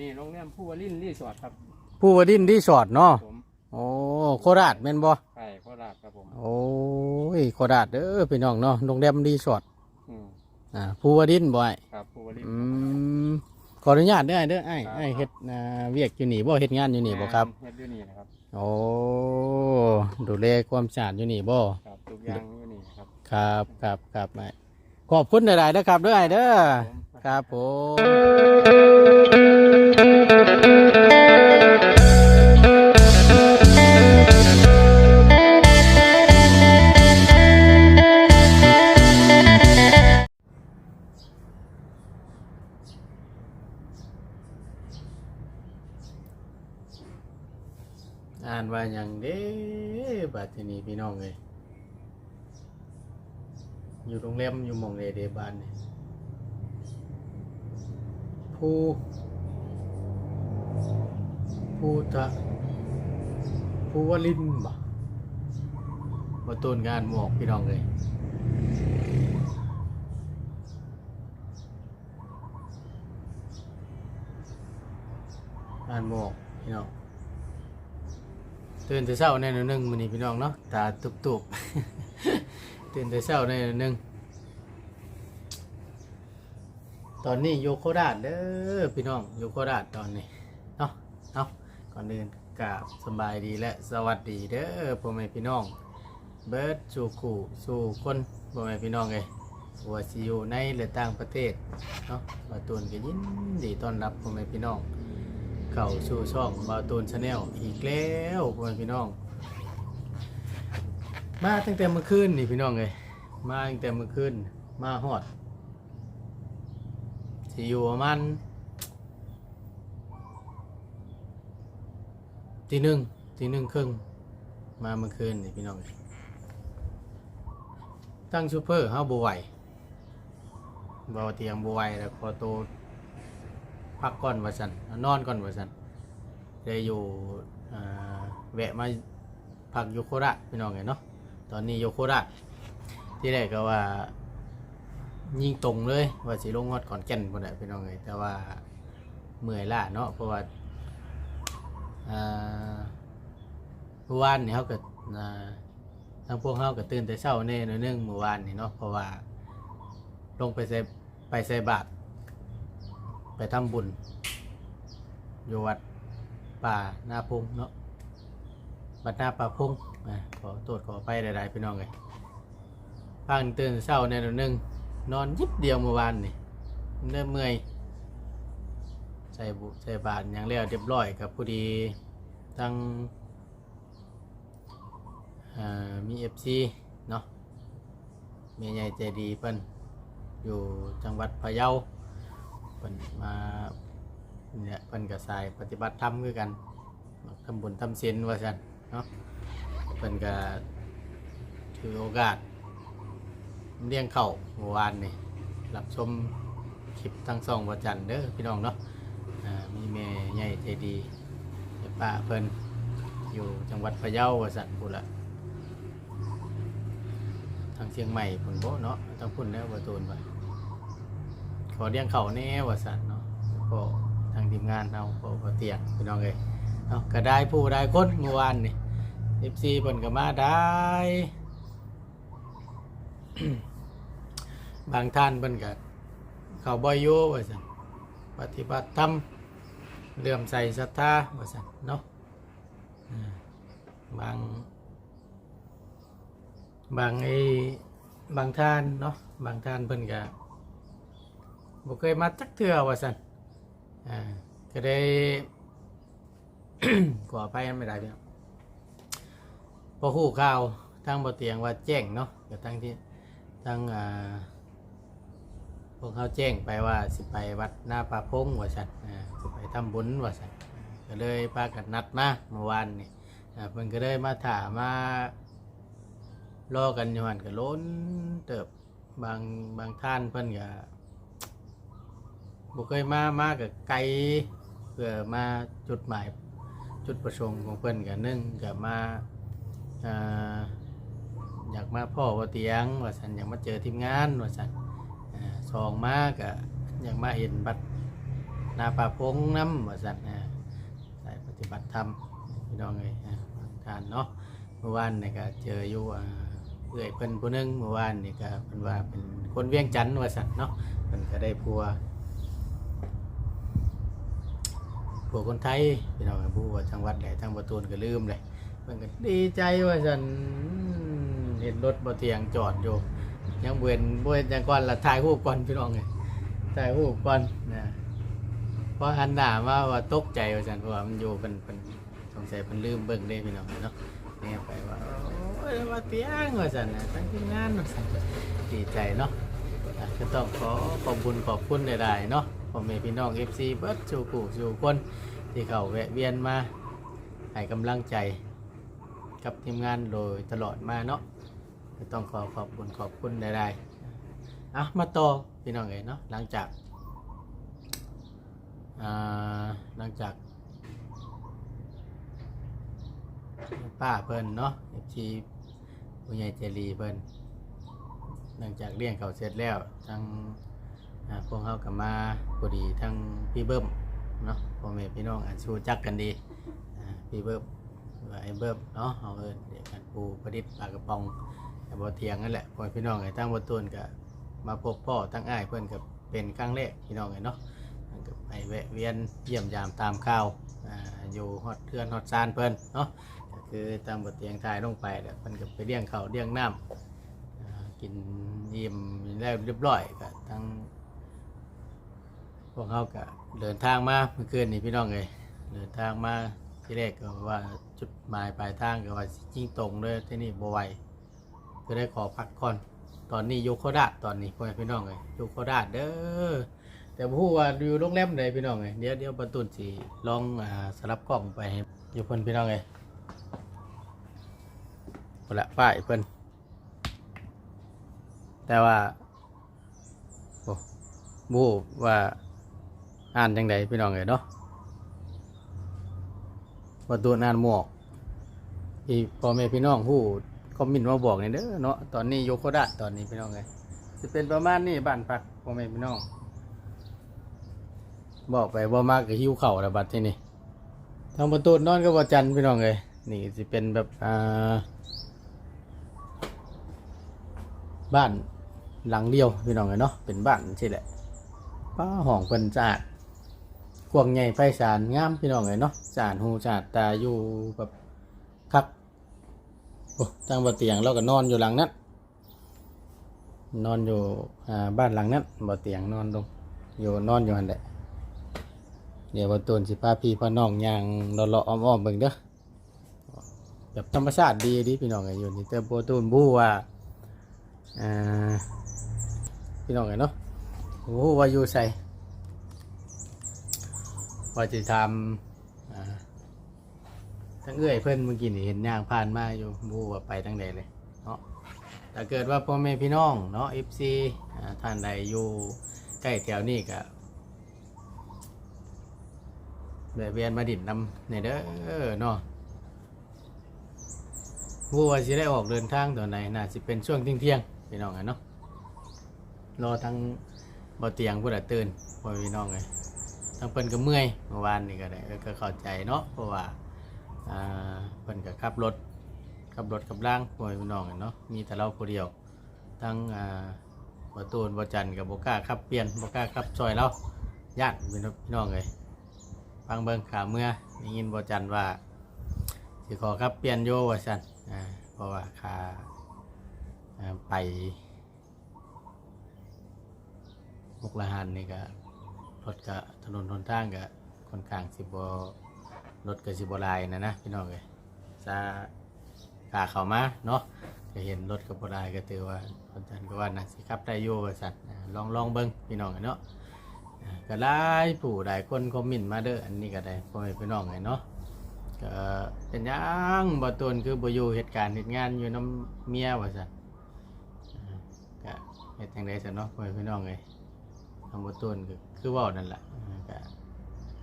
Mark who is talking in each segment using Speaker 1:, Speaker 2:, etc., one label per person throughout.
Speaker 1: นี่โรงแรมผู้วลินรีสอร์ทครับ
Speaker 2: ผู้วดินรีสอร์ทเนาะ
Speaker 1: ผม
Speaker 2: โอ้โคราชแม่นบ่
Speaker 1: ไก่โคราชครับผม
Speaker 2: โอ้ยโคราชเด้อพี่น้องเนาะโรงแรมรีสอร์ท
Speaker 1: อืม
Speaker 2: อ่าผู้วดินบ่ไอ้
Speaker 1: ครับผู้วลิน
Speaker 2: อืมขออนุญาตเด้อไอ้เด้อไอ้
Speaker 1: ครับ
Speaker 2: ไอ้เฮ็ดอ่าเวียกอยู่นี่บ่เฮ็ดงานอยู่นี่บ่ครับ
Speaker 1: เฮ็ดอยู่นี่นะครับ
Speaker 2: โอ้ดูแลความสะอาดอยู่นี่บ่
Speaker 1: ครับทุกอย่างอยู่นี่ครับ
Speaker 2: ครับครับครับไอ้ ขอบคุณหลายๆเด้อครับด้อไอ้เด้อครับผมอ่านว่าอย่างเด้บัดทีนี้พี่น้องเลย อยู่โรงแรมอยู่หมองเดเดบานเนี่ยผู้ ผู้ทะผู้วลินบ่มาต้นงานหมอกพี่น้องเลยงานหมอกพี่น้องตื่นแต่เช้าในหนอยหนึ่งมื้อนี้พี่น้องเนาะตาตุบๆ ตื่นแต่เช้าในหนอยหนึงตอนนี้อยู่โคราชเด้อพี่น้องอยู่โคราชตอนนี้เนาะเนาะก่อนอื่นกราบสบายดีและสวัสดีเด้อพ่อแม่พี่น้อง เบิร์ดสู่ขู่สู่คนพ่อแม่พี่น้องเลยว่าอยู่ในหรือต่างประเทศเนาะบาตูนก็ยินดีต้อนรับพ่อแม่พี่น้อง เข้าสู่ช่องบาตูนชาแนลอีกแล้วพ่อแม่พี่น้อง มาตั้งแต่เมื่อคืนนี่พี่น้องเลยมาตั้งแต่เมื่อคืนมาฮอดสิอยู่ประมาณตีหนึ่งตีหนึ่งครึ่งมาเมื่อคืนนี่พี่น้องตั้งซูเปอร์เฮาบไหวบเตียงบไหวแล้วพอโตพักก่อนว่าสันนอนก่อนว่าสันเลยอยู่แวะมาพักอยู่โคราชพี่น้องไงเนาะ ตอนนี้อยู่โคราชที่แรกก็ว่า ยิงตรงเลย ว่าสิลงฮอดขอนแก่นพุ่นแหละพี่น้องเอ้ยแต่ว่าเมื่อยล้าเนาะเพราะว่าอ่าเมื่อวานนี่เฮาก็อ่าทางพวกเฮาก็ตื่นแต่เช้าแน่หนอยนึงเมื่อวานนี่เนาะเพราะว่า ลงไปใส่ไปใส่บาตรไปทำบุญอยู่วัดป่านาพงเนาะ วัดหน้าป่าพงขอโทษขอไปหลายๆพี่น้องเลยพังตื่นเช้าแน่หนอยหนึงนอนยิบเดียวเมื่อวานนี่เริ่มเมื่อยใส่บุใส่บาทอย่างเรียบเรียบร้อยกับพอดีทั้งมีเอฟซีเนาะเมียใหญ่ใจดีเพิ่นอยู่จังหวัดพะเยาเพิ่นมาเนี่ยเพิ่นกับสายปฏิบัติธรรมคือกันทำบุญทำศีลว่าซั่น นาะเพิ่นก็ถือโอกาสเลี้ยงเข่าเมื่อวานนี่รับชมคลิปทั้งสองวันจันทร์เด้อพี่น้องเนาะอ่ามีแม่ใหญ่ใจดีแม่ป้าเพิ่นอยู่จังหวัดพะเยาว่าสันพุ่นละทางเชียงใหม่พุ่นโบเนาะทางพุ่นแล้วว่าตูนว่าขอเลี้ยงเข่าแน่ว่าสันเนาะก็ทางทีมงานเราก็เตียงพี่น้องเลยเนาะก็ได้ผู้ได้คนเมื่อวานนี่ เอฟซีเพิ่นก็มาได้ บางท่านเพิ่นก็เขาบ่อยอยู่ว่าซั่นปฏิบัติธรรมเลื่อมใสศรัทธาว่าซั่นเนาะบางบางไอ้บางท่านเนาะบางท่านเพิ่นก็บ่เคยมาจักเทื่อว่าซั่นอ่าก็ได้ ขออภัยไม่ได้พี่ พอฮู้ข่าวทางบ่เตียงว่าแจ้งเนาะก็ทั้งที่ทั้งอ่าพวกเขาแจ้งไปว่าสิไปวัดหน้าป่าพงว่าสันอ่าสิไปทำบุญว่าสันก็เลยพากันนัดมาเมื่อวานนี่เพิ่นก็เลยมาถามมารอกันอยู่หันก็ล้นเติบบางบางท่านเพิ่นก็บ่เคยมามากับไกลเพื่อมาจุดหมายจุดประสงค์ของเพิ่นก็หนึ่งก็มาากมาพ่อว่าเตียงว่าสันอยากมาเจอทีมงานว่าสันอ่าสองมากอะอยากมาเห็นบัตรนาป่าพงน้ำว่าซั่นนะสายปฏิบัติธรรมพี่น้องเอ้ยทานเนาะเมื่อวานนี่ก็เจออยู่เอื้อยเพิ่นผู้หนึงเมื่อวานนี่ก็เพิ่นว่าเป็นคนเวียงจันทน์ว่าซั่นเนาะเพิ่นก็ได้ผัวผัวคนไทยพี่น้องผู้ว่าจังหวัดใดทางบ่ตูนก็ลืมเลยเพิ่นก็ดีใจว่าซั่น เห็นรถบ่เทียงจอดอยู่ ยังเว้นบ่เห็นจังก่อนละถ่ายรูปก่อนพี่น้องเอ้ยถ่ายรูปก่อนนะเพราะอันหน้ามาว่าตกใจว่าซั่นเพราะว่ามันอยู่เพิ่นเพิ่นสงสัยเพิ่นลืมเบิ่งเด้พี่น้องเนาะนี่ไปว่าโอ้ยว่าเตียงว่าซั่นนะทั้งทีมงานว่าซั่นดีใจเนาะก็ต้องขอขอบคุณขอบคุณหลายๆเนาะพ่อแม่พี่น้อง FC เบิดสู่ผู้สู่คนที่เขาแวะเวียนมาให้กำลังใจกับทีมงานโดยตลอดมาเนาะ ต้องขอขอบคุณขอบคุณได้ ๆอะมาต่อพี่น้องเอ๋เนาะหลังจากหลังจากป้าเพิ่นเนาะเอฟซีผู้ใหญ่เจรีเพิ่นหลังจากเลี้ยงเขาเสร็จแล้วทั้งพวกเขากับมาพอดีทั้งพี่เบิ้มเนาะพ่อแม่พี่น้องอาจชูจักกันดีพี่เบิ้มหรือว่าไอ้เบิ้มเนาะเอาเอินเดี๋ยกันปูประดิษฐ์ปลากระป๋อง บ่เทียงนั่นแหละพ่อพี่น้องไอ้ตั้งบ่ตูนก็มาพบพ่อตั้งอ้ายเพิ่นก็เป็นครั้งแรกพี่น้องไอ้เนาะก็ไปแวะเวียนเยี่ยมยามตามข่าวอยู่ฮอดเทือนฮอดซานเพิ่นเนาะก็คือตามบ่เตียงทายลงไปแล้วเพิ่นก็ไปเลี้ยงเขาเลี้ยงน้ำกินยิ้มแล้วเรียบร้อยก็ทั้งพวกเขาก็เดินทางมาเมื่อคืนนี่พี่น้องเอ้ยเดินทางมาที่แรกก็ว่าจุดหมายปลายทางก็ว่าจริงตรงเลยที่นี่บ่ไหว ก็ได้ขอพักก่อน ตอนนี้อยู่โคราตอนนี้พ่อแม่พี่น้องเลยอยู่โคราเด้อแต่บ่ฮู้ว่าอยู่โรงแรมไหนพี่น้องเลยเดี๋ยวเดี๋ยวประตูสิลองอ่าสลับกล้องไปให้อยู่เพิ่นพี่น้องเลยคนละป้ายเพิ่นแต่ว่าโอ้บู้ว่าอ่านจังไดพี่น้องเลยเนาะประตูนอ่านหมวกอีพ่อแม่พี่น้องฮู้ คอมเมินต์มาบอกเนี่เด้อเนาะตอนนี้โยโคดะตอนนี้พี่น้องเลยจะเป็นประมาณนี้บ้านพักพ่อแม่พี่น้องบอกไปบ่มากก็หิวเข่าวแล้วบัดที่นี่ทางประตูนอนก็บ่จันพี่น้องเลยนี่สิเป็นแบบอ่าบ้านหลังเดียวพี่น้องเลยเนาะเป็นบ้านใช่แหละป้าห้องเพิ่นสะอาดกว้างใหญ่ไพศาลงามพี่น้องเลยเนาะสะอาดหูสะอาดตาอยู่แบบ ตั้งบ่เตียงเราก็นอนอยู่หลังนั้น นอนอยู่บ้านหลังนั้นบ่เตียงนอนลงอยู่นอนอยู่หันแหละเดี๋ยวบ่ตูนสิพาพี่พาน้องย่างเลาะอ้อมๆเบิ่งเด้อแบบธรรมชาติดีดีพี่น้องเอ้ยอยู่นี่แต่บ่ตูนบู้ว่าพี่น้องเอ้ยเนาะโอ้ว่าอยู่ใส่ว่าจะทำ ทั้งเอื้อยเพื่อนเมื่อกี้นี่เห็นย่างผ่านมาอยู่บูว่าไปทั้งใดเลยเนาะถ้าเกิดว่าพ่อแม่พี่น้องเนาะ FC อ่าท่านใดอยู่ใกล้แถวนี้ก็แวะเวียนมาดินนำในเด้อเนาะบูว่าสิได้ออกเดินทางตอนไหนน่าสิเป็นช่วงเที่ยงๆพี่น้องกันเนาะรอทั้งบ่เตียงผู้ใดตื่นพ่อพี่น้องเลยทั้งเพิ่นก็เมื่อยเมื่อวานนี่ก็ได้ก็เข้าใจเนาะเพราะว่า อ่าเพิ่นก็ขับรถขับรถกับล่างพ่อแม่พี่น้องเนาะมีแต่เราผู้เดียว ทั้งอ่าบ่ตูนบ่จันกับบกล้าขับเปลี่ยนบกล้าขับซอยเราญาติพี่น้องเลยฟังเบิ่งขาเมื่อได้ยินบ่จันว่าสิขอขับเปลี่ยนโยว่าซั่นอ่าเพราะว่าขาอ่าไปมุกละหันนี่ก็รถก็ถนนหนทางก็ค่อนข้างสิบ่ รถก็สิบลายนะนะพี่น้องเลยซาขาเข้ามาเนาะก็เห็นรถกับบลายก็ถือว่าคนจันก็ว่านะสิขับได้อยู่ว่าสัตว์ลองลองเบิ้งพี่น้องกันเนาะก็ได้ผู้หลายคนคอมเมนต์มาเด้ออันนี้ก็ได้พ่อแม่พี่น้องเลยเนาะก็เป็นยังบ่ตนคือบ่อยู่เหตุการณ์เหตุงานอยู่น้ำเมียว่าสัตว์ก็เฮ็ดจังได๋ซะเนาะพ่อแม่พี่น้องเลยทางบ่ตนก็คือว้านั่นแหละก็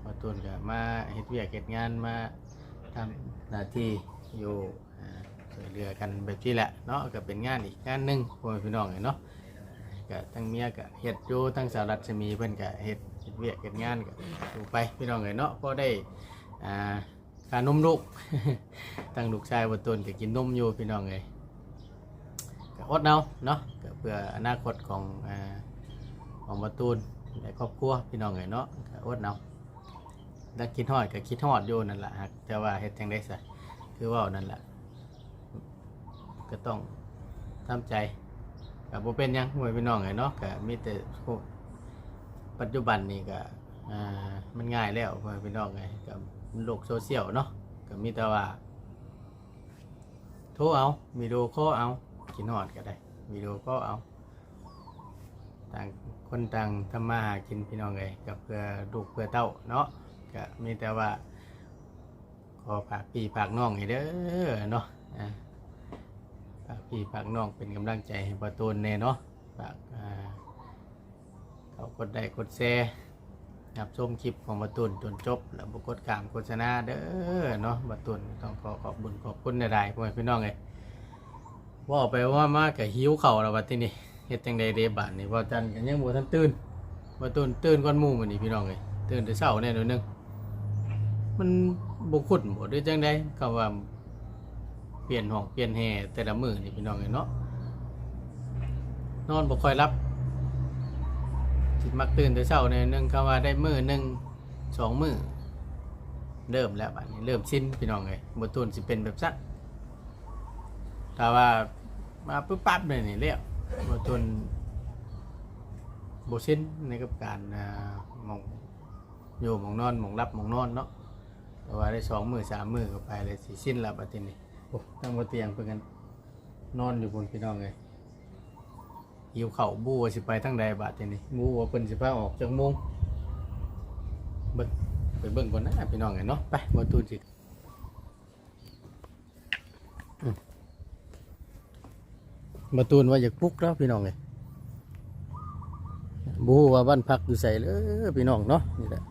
Speaker 2: มาตุนก็มาเฮ็ดเวียกเฮ็ดงานมาทำหน้าที่อยู่ช่วยเหลือกันแบบที่แหละเนาะก็เป็นงานอีกงานหนึ่งพ่อพี่น้องเนาะก็ทั้งเมียก็เฮ็ดอยู่ทั้งสาวรัศมีเพิ่นก็เฮ็ดเฮ็ดเวียกเฮ็ดงานก็ดูไปพี่น้องเอ้ยเนาะพอได้อ่าการนมลูกตั้งลูกชายบ่ต้นก็กินนมอยู่พี่น้องเอ้ยก็อดเอาเนาะเพื่ออนาคตของอของบ่ตูนและครอบครัวพี่น้องเอ้ยเนาะก็อดเอา แล้วคิดฮอดก็คิดฮอดอยู่นั่นล่ะหากแต่ว่าเฮ็ดจังได๋ซะคือว้านั่นแหละก็ต้องทำใจก็บ่เป็นยังหวยพี่น้องเอ้ยเนาะก็มีแต่พวกปัจจุบันนี่ก็มันง่ายแล้วพ่อแม่พี่น้องไงกับโลกโซเชียลเนาะก็มีแต่ว่าโทรเอาวิดีโอคอลเอากินฮอดก็ได้วิดีโอคอลเอาต่างคนต่างทำมาหากินพี่น้องไงกับเพื่อลูกเพื่อเต้าเนาะ ก็มีแต่ว่า ขอฝากพี่ฝากน้องให้เด้อเนาะอ่าฝากพี่ฝากน้องเป็นกำลังใจให้ประตูนแน่เนาะฝากอ่าเขากดได้กดแชร์รับชมคลิปของบาตุนจนจบ แล้วบกดกามโฆษณาเด้อเนาะบาตุนต้องขอขอบบุญขอบคุณใดๆพ่อพี่น้องเลยว่าไปว่ามากับหิวเข่าวแล้วบัดที่นี่เฮ็ดจังใดเดบานนี่ว่าจันกันยังบ่ทันตื่นบาตุนตื่นก่อนหมู่มื้อนี้พี่น้องเลยตื่นแต่เช้าแน่นอนนึง มันบ่คุ้นบ่ได้วยจังใดคำว่าเปลี่ยนห้องเปลี่ยนแห่แต่ละมือนี่พี่น้องเลยเนาะนอนบ่ค่อยหลับสิมักตื่นแต่เช้าเนี่ยนึงคำว่าได้มือหนึ่งสองมือเริ่มแล้วบัดนี้เริ่มชินพี่น้องเลยบตูนสิเป็นแบบซักถ้าว่ามาปุ๊บปั๊บเลยนี่เรียกบตูนบชินในกับการมองอยู่มองนอนมองรับมองนอนเนาะ แต่ว่าได้สองมือสามมือก็ไปเลยสิสิ้นแล้วบัดนี้โอ้ตั้งบนเตียงเพื่อนกันนอนอยู่บนพี่น้องเลยหิวเข่าบูว่าสิไปทางใดบาดทีนี้บูว่าเพิ่นสิพาออกจากโมงเบิ่งไปเบิ่งก่อนนะพี่น้องไงเนาะไปบ่ตูนสิมบ่ตูนว่าอยากปลุกแล้วพี่น้องไงบูว่าบ้านพักอยู่ใส่เลยพี่น้องเนาะนี่แหละ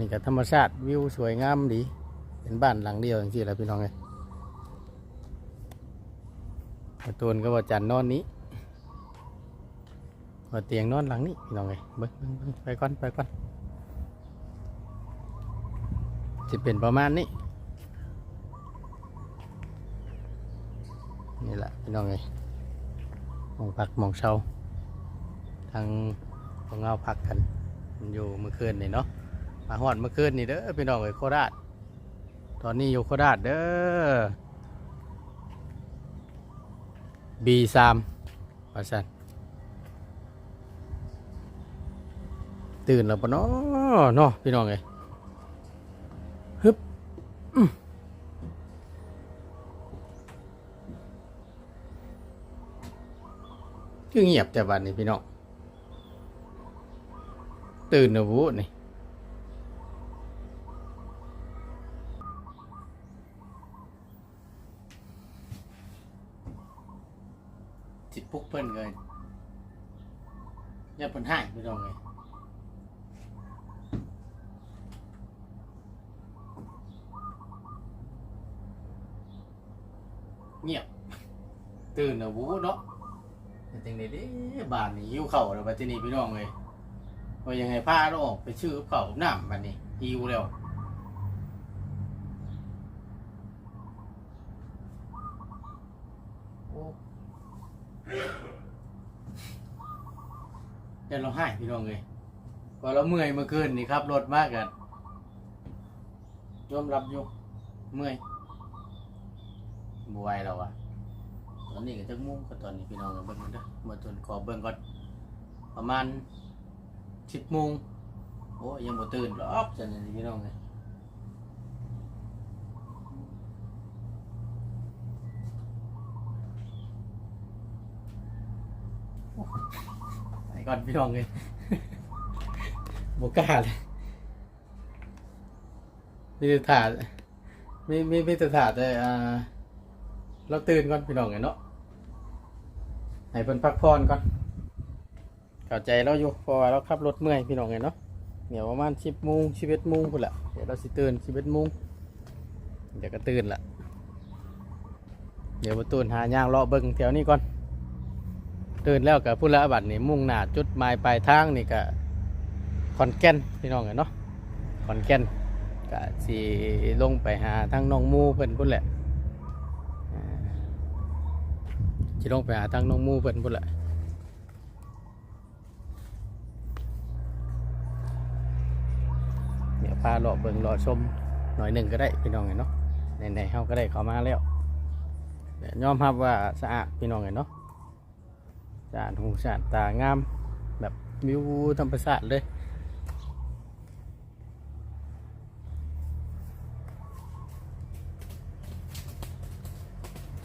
Speaker 2: นี่ก็ธรรมชาติวิวสวยงามดี เป็นบ้านหลังเดียวอย่างที่แหละพี่น้องไงบ่ตูนก็ว่าจันนอนนี้ว่าเตียงนอนหลังนี้พี่น้องไงเบิ้งเบิ่งไปก่อนไปก่อนจะเป็นประมาณนี้นี่แหละพี่น้องไงหมองพักหมองเช่าทางของเงาพักกัน อยู่เมื่อคืนนี่เนาะ มาหอดเมื่อคืนนี่เด้อพี่น้องไอ้ยโคราชตอนนี้อยู่โคราชเด้อบีสามว่าสันตื่นแล้วปะเนาะเนาะพี่น้องไงฮึบอื้อคือเงียบแต่วันนี้พี่น้องตื่นนะวูนี่จิตปลุก เพิ่นเลยอย่าเพิ่นให้พี่น้องไงเงียบ ตื่นนะวูเนาะแต่จริงๆดิบ้านนี่หิวเข่าวแล้วบัดทีนี้พี่น้องเลยว่ายังไงพาเราออกไปชื่อเข่าวน้ำบัดนี้หิวแล้วโอ้ เดี๋ยวเราให้พี่น้องเลยพอเราเมื่อยเมื่อคืนนี่ครับรถมากกันยอมรับอยู่เมื่อยบวยเราอะตอนนี้ก็จะมุ่งก็ตอนนี้พี่น้องเบิ้งกันเด้อมาจนขอเบิ้งก่อนประมาณสิบโมงโอ้ยยังบ่ตื่นหรอกจังนี้พี่น้องเลยโอ้ไป ก่อนพี่น้องเลยบกล้าเลยมีแต่ถาดมีมีมีแต่ถาดแต่อ่าเราตื่นก่อนพี่น้องไงเนาะให้เพิ่นพักผ่อนก่อนเข้าใจเราอยู่เพราะว่าเราขับรถเมื่อยพี่น้องไงเนาะเดี๋ยวประมาณสิบโมงสิบเอ็ดโมงพุ่นละเดี๋ยวเราสิตื่นสิบเอ็ดโมงเดี๋ยวก็ตื่นละเดี๋ยวมาตื่นหาย่างเลาะเบิ่งแถวนี้ก่อน ตื่นแล้วกับพุ่นละบัดนี่มุ่งหน้าจุดหมายปลายทางนี่ก็อนแก่นพี่น้องเนาะขอนแก่นก็สิลงไปหาทั้งน้องมูเพิ่นพุ่นแหละอ่าสิลงไปหาทั้งน้องมูเพิ่นพุ่นแหละเดี๋ยวพาเลาะเบิ่งเลาะชมหน่อยหนึ่งก็ได้พี่น้องเนาะไหนๆเฮาก็ได้เข้ามาแล้วยวยอมรับว่าสะอาดพี่น้องเนาะ สาดหูสาดตางาม แบบวิวธรรมชาติเลย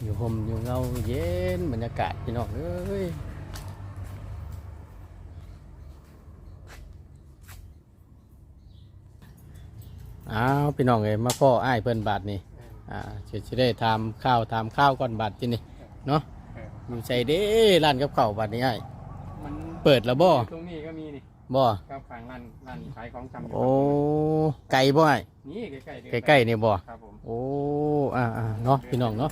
Speaker 2: อยู่ห่มอยู่เงาเย็นบรรยากาศพี่น้องเอ้ยอ้าวพี่น้องเอ้ยมาพ่ออ้ายเพิ่นบาทนี่อ่าจะได้ทำข้าวทำข้าวก่อนบาทที่นี่เนาะ
Speaker 1: ออ
Speaker 2: อยู่ใจเด้ร้านกับข้าวบาทนี้อ้าย
Speaker 1: มัน
Speaker 2: เปิดแล้วบ่
Speaker 1: ตรงนี้ก็มีนี่
Speaker 2: บ่
Speaker 1: ครับฝั่งร้านร้านขายของชำอยู่
Speaker 2: โอ้ไก่บ่อ้าย
Speaker 1: นี่ใกล้ๆ
Speaker 2: ใกล้ๆนี่บ่
Speaker 1: ครับผม
Speaker 2: โอ้อ่าอ่าเนาะพี่น้องเนาะ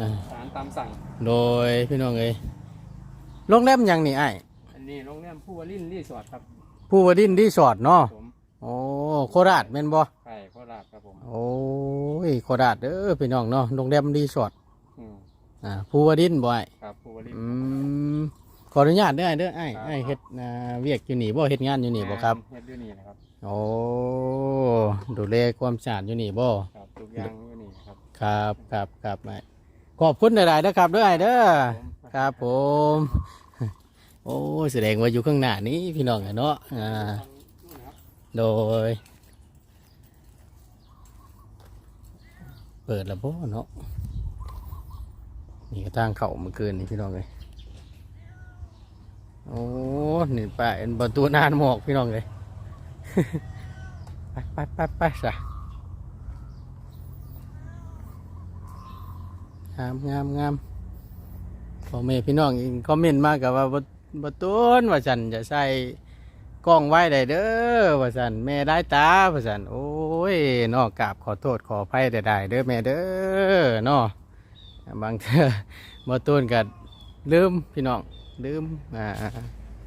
Speaker 2: อ่า
Speaker 1: อาหารตามสั่ง
Speaker 2: โดยพี่น้องเอ้ยโรงแรมหยังนี่ไอ้าย
Speaker 1: อันนี้โรงแรมผู้วลินรีสอร์ทครับ
Speaker 2: ผู้วดินรีสอร์ทเนาะ
Speaker 1: ผม
Speaker 2: โอ้โคราชแม่นบ่
Speaker 1: ไข่โคราชครับผม
Speaker 2: โอ้ยโคราชเด้อพี่น้องเนาะโรงแรมรีสอร์ท
Speaker 1: อืม
Speaker 2: อ่าผู้วดินบ่ไอ้าย
Speaker 1: ครับผู้วลิน
Speaker 2: อืมขออนุญาตเด้อไอ้ายเด้อไอ้าย
Speaker 1: ครับ
Speaker 2: ไอ้ายเฮ็ดอ่าเวียกอยู่นี่บ่เฮ็ดงานอยู่นี่บ่ครับ
Speaker 1: เฮ็ดอยู่นี่นะครับ
Speaker 2: โอ้ดูแลความสะอาดอยู่นี่บ่
Speaker 1: ครับทุกอย่างอยู่นี่ครับ
Speaker 2: ครับครับครับไอ้ายขอบคุณหลายๆเด้อครับเด้อไอ้ายเด้อ
Speaker 1: ผม
Speaker 2: ครับผม โอ้ยแสดงว่าอยู่ข้างหน้านี้พี่น้องอะเนาะอ่าโดย เปิดแล้วบ่เนาะ นี่ก็ทางเข้าเมื่อคืนนี่พี่น้องเลยโอ้นี่ป้าเอ็นประตูนานหมอกพี่น้องเลยไปไปไปไปซะงามงามงามพ่อแม่พี่น้องอิงคอมเมนต์มากกับว่าบ่บ่ต้นว่าฉันจะใส่กล้องไว้ได้เด้อว่าฉันแม่ได้ตาว่าฉันโอ้ยนอกกราบขอโทษขออภัยได้ได้เด้อแม่เด้อนาะ บางเทื่อบ่ต้นก็ลืมพี่น้องลืมอ่า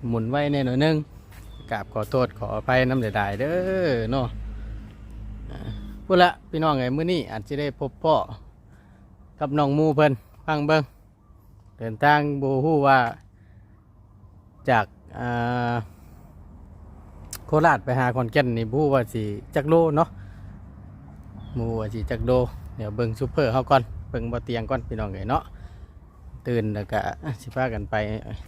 Speaker 2: หมุนไว้แน่หน่อยนึงกราบขอโทษขออภัยน้ำได้ได้เด้อเนาะพูดละพี่น้องไงมื้อนี้อาจจะได้พบพ่อกับน้องมูเพิ่นฟังเบิงเดินทางบูฮู้ว่าจากาโคราชไปหาคอนแก่นนี่ผู้ว่าสิจักโลเนาะมูว่าสิจักโลเดี๋ยวเบิงซูเปอร์เฮาก่อน เบิ่งบ่เตียงก่อนพี่น้องเอ้ยเนาะตื่นแล้วก็สิพากันไป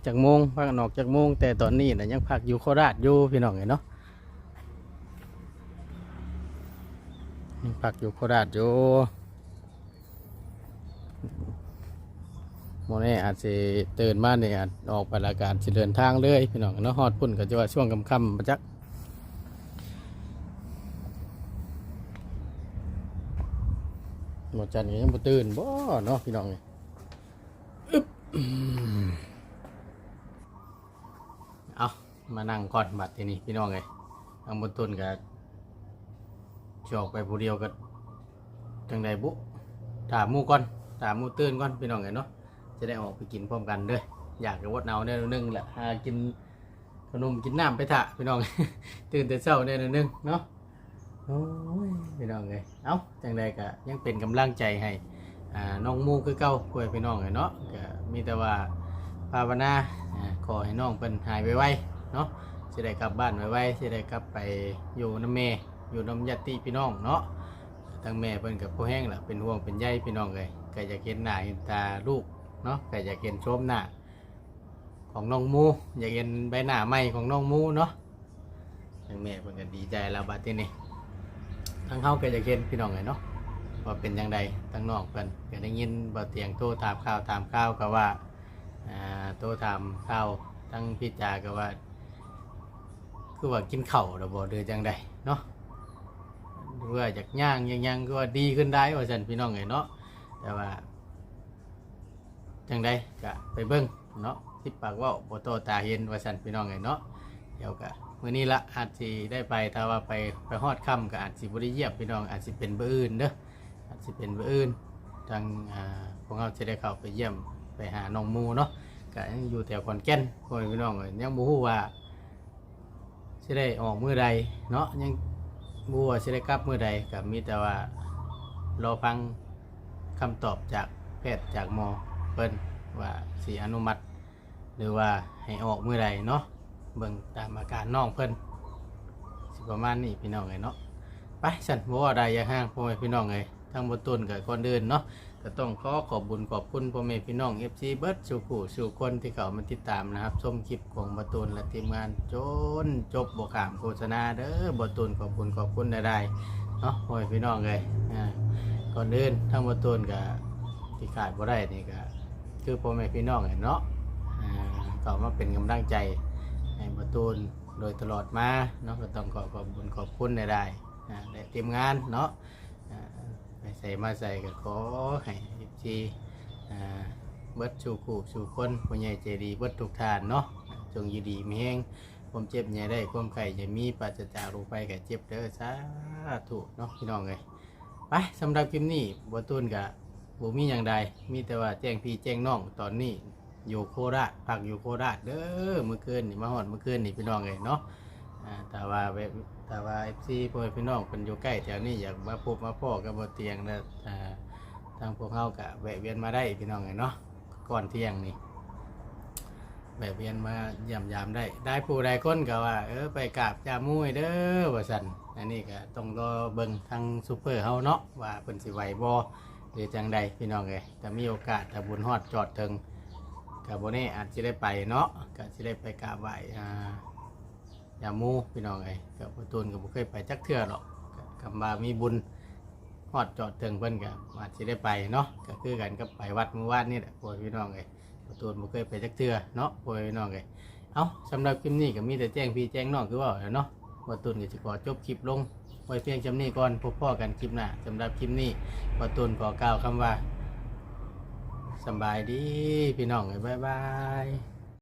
Speaker 2: จากโมงพากันออกจากโมงแต่ตอนนี้น่ะยังพักอยู่โคราชอยู่พี่น้องเอ้ยเนาะยังพักอยู่โคราชอยู่โมนี่อาจจะตื่นมาเนี่ยออกไปละการสิเดินทางเลยพี่น้องเนาะฮอดพุ่นก็จะว่าช่วงค่ำๆประจักห มดจันก็ยังบ่ตื่นบ่เนาะพี่น้องเนี่ยอึ๊บอืมเอามานั่งก่อนบัดทีนี้พี่น้องเลยทางบนต้นก็จอกไปผู้เดียวก็จังใดบุถามมู่ก่อนถามมู่ตื่นก่อนพี่น้องเลยเนาะจะได้ออกไปกินพร้อมกันเด้วยอยากจะวดเอาแน่นึงแหละหากินขนมกินน้ำไปถะพี่น้องตื่นแต่เช้าแน่นึงเนาะ โอ้ยพี่น้องเลยเอ้าจังใดก็ยังเป็นกำลังใจให้อ่าน้องมูคือเก่าคุยพี่น้องเลยเนาะก็มีแต่ว่าภาวนาอ่าขอให้น้องเพิ่นหายไวๆเนาะจะได้กลับบ้านไวๆจะได้กลับไปอยู่น้ำแม่อยู่น้ำญาติพี่น้องเนาะทั้งแม่เพิ่นกับพ่อแห้งแหละเป็นห่วงเป็นใยพี่น้องเลยก็จะเห็นหน้าเห็นตาลูกเนาะแต่อยากเห็นโฉมหน้าของน้องมู อยากเห็นใบหน้าใหม่ของน้องมูเนาะทางแม่เพิ่นก็ดีใจแล้วบัดนี้ ทั้งเฮาก็อยาเห็นพี่น้องไงเนาะว่าเป็นยังไงทั้งน้องเพิ่นก็ได้ยินบ่เตียงโทรถามข่าวถามข่าวก็ว่าอ่าโทรถามข่าวทั้งพี่จาก็ว่า คือว่ากินข้าวแล้วบ่หรือจังใดเนาะหรือว่าอยากย่างยังยังก็ว่าดีขึ้นได้ว่าซั่นพี่น้องไงเนาะแต่ว่าจังไดก็ไปเบิ้งเนาะที่ปากว่าโบโตตาเห็นว่าสันพี่น้องไงเนาะเดี๋ยวก็ มื้อนี้ละอาจสิได้ไปถ้าว่าไปไปฮอดค่ำก็อาจสิบ่ได้เยียบพี่น้องอาจสิเป็นเบอร์อื่นเด้ออาจสิเป็นเบอร์อื่นทางอ่าพวกเราจะได้เข้าไปเยี่ยมไปหาน้องมูเนาะก็ยังอยู่แถวขอนแก่นพ่อแม่พี่น้องเอ้ยยังบ่ฮู้ว่าสิได้ออกมือใดเนาะยังบัวาสิได้กลับมือใดกับมีแต่ว่ารอฟังคำตอบจากแพทย์จากหมอเพิ่นว่าสีอนุมัติ หรือว่าให้ออกมือใดเนาะ เบิ่งตามอาการน้องเพิ่นสิประมาณนี้พี่น้องเลยเนาะไปสันบ่ว่าใดอย่าห้างพ่อแม่พี่น้องเลยทั้งบนต้นกับคนเดินเนาะก็ต้องขอขอบบุญขอบคุณพ่อแม่พี่น้อง FC เบิร์ดสู่ผู้สู่คนที่เขามาติดตามนะครับชมคลิปของบตูนและทีมงานจนจบบขามโฆษณาเด้อบตูนขอบคุณขอบคุณได้ๆเนาะพ่อแม่พี่น้องเลยอ่าก่อนอื่นทั้งบตูนกับที่ขาดบ่ได้นี่ก็คือพ่อแม่พี่น้องเนาะอ่าก็มาเป็นกำลังใจ ตูนโดยตลอดมาเนาะก็ต้องขอขอบคุณขอบคุณได้ๆอ่าและทีมงานเนาะอ่าไปใส่มาใส่ก็ขอให้ทีอ่าเบิดสู่คู่สู่คนผู้ใหญ่ใจดีเบิดทุกทานเนาะจงอยีดีมีแห้งความเจ็บอย่าได้ความไข่อย่ามีปราศจากรคภัยแก่เจ็บเด้อสาธุเนาะพี่น้องเลยไปสำหรับคลิปนี้บัตูนกับบ่มีอย่างใดมีแต่ว่าแจ้งพี่แจ้งน้องตอนนี้ อยู่โคราชพักอยู่โคราชเด้อเมื่อคืนนี่มาหอดเมื่อคืนนี่พี่น้องเลยเนาะอ่าแต่ว่าเวแต่ว่าเอฟซีพ่อแม่พี่น้องเป็นอยู่ใกล้แถวนี้อยากมาพบมาพ่อกับบนเตียงแล้วอ่าทางพวกเขากะแวะเวียนมาได้พี่น้องเลยเนาะก่อนเที่ยงนี่แวะเวียนมาเยี่ยมยามได้ ได้ผู้ใดคนก็ว่า เออไปกราบจามุ้ยเด้อว่าสันอันนี้ก็ต้องรอเบิ่งทางซูเปอร์เฮาเนาะว่าเพิ่นสิไหวบ่หรือจังใดพี่น้องเลยแต่มีโอกาสถ้าบุญฮอดจอดถึง กับโบนี่อาจจะได้ไปเนาะก็จะได้ไปกราบไหว้อ่ายามูพี่น้องไอ้กับประตูนกับบุเคยไปจักเทื่อหรอกก็คำว่ามีบุญฮอดจอดเทิงเพิ่นกับอาจจะได้ไปเนาะก็คือกันกับไปวัดเมื่อวานนี่แหละพ่อพี่น้องไอ้ประตูนบุเคยไปจักเทื่อเนาะพ่อพี่น้องไอ้เอาสำหรับคลิปนี้ก็มีแต่แจ้งพี่แจ้งน้องคือว่าเนาะประตูนก็จะขอจบคลิปลงไว้เพียงจำนี้ก่อนพบพ่อกันคลิปหน้าสำหรับคลิปนี้ประตูนขอกล่าวคำว่า บายดี พี่น้องบ๊ายบาย